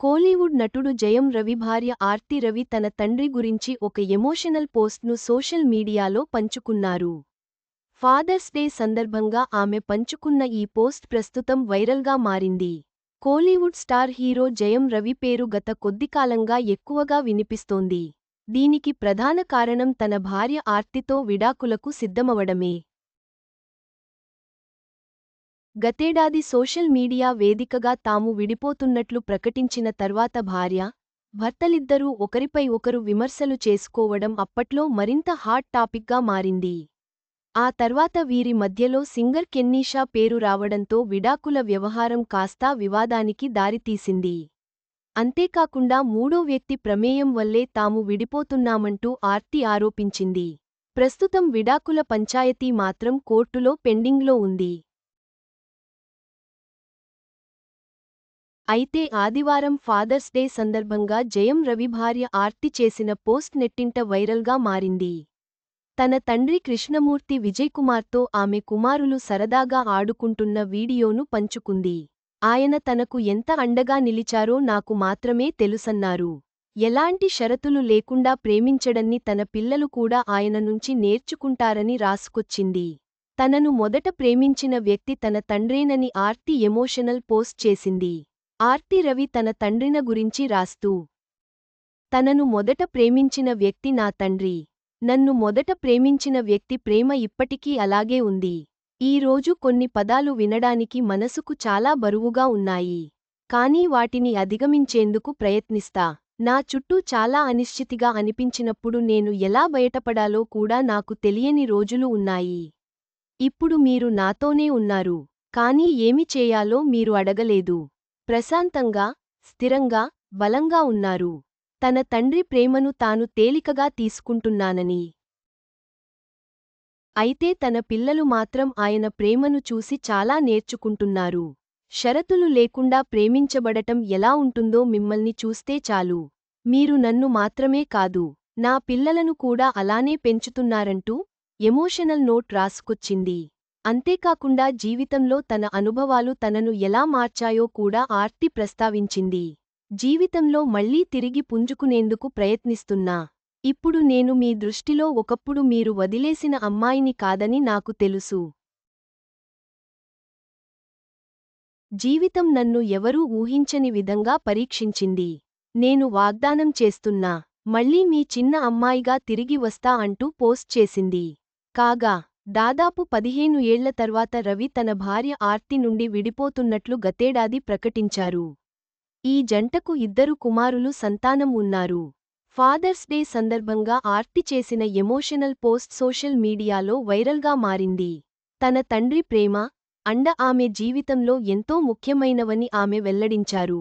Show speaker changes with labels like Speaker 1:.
Speaker 1: కోలీవుడ్ నటుడు జయం రవి భార్య ఆర్తి రవి తన తండ్రి గురించి ఒక ఎమోషనల్ పోస్ట్ను సోషల్ మీడియాలో పంచుకున్నారు. ఫాదర్స్ డే సందర్భంగా ఆమె పంచుకున్న ఈ పోస్ట్ ప్రస్తుతం వైరల్గా మారింది. కోలీవుడ్ స్టార్ హీరో జయం రవి పేరు గత కొద్దికాలంగా ఎక్కువగా వినిపిస్తోంది. దీనికి ప్రధాన కారణం తన భార్య ఆర్తితో విడాకులకు సిద్ధమవడమే. గతేడాది సోషల్ మీడియా వేదికగా తాము విడిపోతున్నట్లు ప్రకటించిన తర్వాత భార్య భర్తలిద్దరూ ఒకరిపై ఒకరు విమర్శలు చేసుకోవడం అప్పట్లో మరింత హాట్ టాపిక్గా మారింది. ఆ తర్వాత వీరి మధ్యలో సింగర్ కెన్నీషా పేరు రావడంతో విడాకుల వ్యవహారం కాస్తా వివాదానికి దారితీసింది. అంతేకాకుండా మూడో వ్యక్తి ప్రమేయం వల్లే తాము విడిపోతున్నామంటూ ఆర్తి ఆరోపించింది. ప్రస్తుతం విడాకుల పంచాయతీ మాత్రం కోర్టులో పెండింగ్లో ఉంది. అయితే ఆదివారం ఫాదర్స్ డే సందర్భంగా జయం రవి భార్య ఆర్తి చేసిన పోస్ట్ నెట్టింట వైరల్గా మారింది. తన తండ్రి కృష్ణమూర్తి విజయ్కుమార్తో ఆమె కుమారులు సరదాగా ఆడుకుంటున్న వీడియోను పంచుకుంది. ఆయన తనకు ఎంత అండగా నిలిచారో నాకు మాత్రమే తెలుసన్నారు. ఎలాంటి షరతులు లేకుండా ప్రేమించడన్ని తన పిల్లలు కూడా ఆయన నుంచి నేర్చుకుంటారని రాసుకొచ్చింది. తనను మొదట ప్రేమించిన వ్యక్తి తన తండ్రేనని ఆర్తి ఎమోషనల్ పోస్ట్ చేసింది. ఆర్తి రవి తన తండ్రిన గురించి రాస్తూ తనను మొదట ప్రేమించిన వ్యక్తి నా తండ్రి. నన్ను మొదట ప్రేమించిన వ్యక్తి ప్రేమ ఇప్పటికీ అలాగే ఉంది. ఈ రోజు కొన్ని పదాలు వినడానికి మనసుకు చాలా బరువుగా ఉన్నాయి. కానీ వాటిని అధిగమించేందుకు ప్రయత్నిస్తా. నా చుట్టూ చాలా అనిశ్చితిగా అనిపించినప్పుడు నేను ఎలా బయటపడాలో కూడా నాకు తెలియని రోజులు ఉన్నాయి. ఇప్పుడు మీరు నాతోనే ఉన్నారు. కానీ ఏమి చేయాలో మీరు అడగలేదు. ప్రశాంతంగా స్థిరంగా బలంగా ఉన్నారు. తన తండ్రి ప్రేమను తాను తేలికగా తీసుకుంటున్నానని. అయితే తన పిల్లలు మాత్రం ఆయన ప్రేమను చూసి చాలా నేర్చుకుంటున్నారు. షరతులు లేకుండా ప్రేమించబడటం ఎలా ఉంటుందో మిమ్మల్ని చూస్తే చాలు. మీరు నన్ను మాత్రమే కాదు నా పిల్లలను కూడా అలానే పెంచుతున్నారంటూ ఎమోషనల్ నోట్ రాసుకొచ్చింది. అంతేకాకుండా జీవితంలో తన అనుభవాలు తనను ఎలా మార్చాయో కూడా ఆర్తి ప్రస్తావించింది. జీవితంలో మళ్ళీ తిరిగి పుంజుకునేందుకు ప్రయత్నిస్తున్నా. ఇప్పుడు నేను మీ దృష్టిలో ఒకప్పుడు మీరు వదిలేసిన అమ్మాయిని కాదని నాకు తెలుసు. జీవితం నన్ను ఎవరూ ఊహించని విధంగా పరీక్షించింది. నేను వాగ్దానం చేస్తున్నా మళ్ళీ మీ చిన్న అమ్మాయిగా తిరిగి వస్తా అంటూ పోస్ట్ చేసింది. కాగా దాదాపు పదిహేను ఏళ్ళ తర్వాత రవి తన భార్య ఆర్తి నుండి విడిపోతున్నట్లు గతేడాది ప్రకటించారు. ఈ జంటకు ఇద్దరు కుమారులు సంతానం ఉన్నారు. ఫాదర్స్ డే సందర్భంగా ఆర్తి చేసిన ఎమోషనల్ పోస్ట్ సోషల్ మీడియాలో వైరల్గా మారింది. తన తండ్రి ప్రేమ అండ ఆమె జీవితంలో ఎంతో ముఖ్యమైనవని ఆమె వెల్లడించారు.